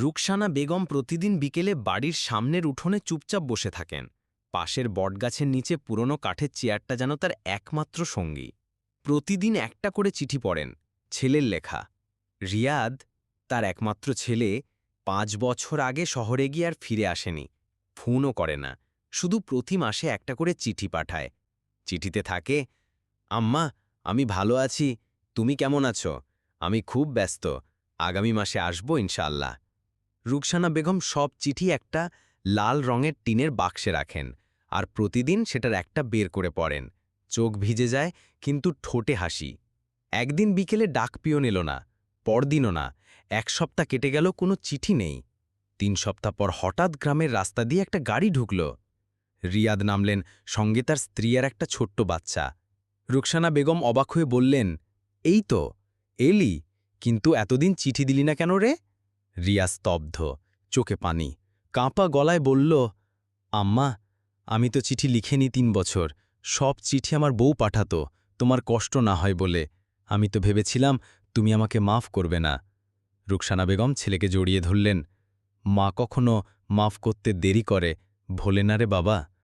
রুকসানা বেগম প্রতিদিন বিকেলে বাড়ির সামনের উঠোনে চুপচাপ বসে থাকেন। পাশের বটগাছের নিচে পুরনো কাঠের চেয়ারটা যেন তার একমাত্র সঙ্গী। প্রতিদিন একটা করে চিঠি পড়েন, ছেলের লেখা। রিয়াদ, তার একমাত্র ছেলে, পাঁচ বছর আগে শহরে গিয়ে আর ফিরে আসেনি। ফোনও করে না, শুধু প্রতি মাসে একটা করে চিঠি পাঠায়। চিঠিতে থাকে, আম্মা, আমি ভালো আছি, তুমি কেমন আছো? আমি খুব ব্যস্ত, আগামী মাসে আসব ইনশাল্লাহ রুকসানা বেগম সব চিঠি একটা লাল রঙের টিনের বাক্সে রাখেন আর প্রতিদিন সেটার একটা বের করে পড়েন। চোখ ভিজে যায়, কিন্তু ঠোঁটে হাসি। একদিন বিকেলে ডাক পিয়ন এলো না, পরদিনও না, এক সপ্তাহ কেটে গেল, কোনো চিঠি নেই। তিন সপ্তাহ পর হঠাৎ গ্রামের রাস্তা দিয়ে একটা গাড়ি ঢুকল। রিয়াদ নামলেন সঙ্গে তার স্ত্রী আর একটা ছোট্ট বাচ্চা। রুকসানা বেগম অবাক হয়ে বললেন, এই তো, এলি, কিন্তু এতদিন চিঠি দিলি না কেন রে? রিয়া স্তব্ধ, চোখে পানি। কাঁপা গলায় বলল, আম্মা, আমি তো চিঠি লিখেনি তিন বছর। সব চিঠি আমার বউ পাঠাতো। তোমার কষ্ট না হয় বলে। আমি তো ভেবেছিলাম তুমি আমাকে মাফ করবে না। রুকসানা বেগম ছেলেকে জড়িয়ে ধরলেন, মা কখনো মাফ করতে দেরি করে। ভোলে না রে বাবা।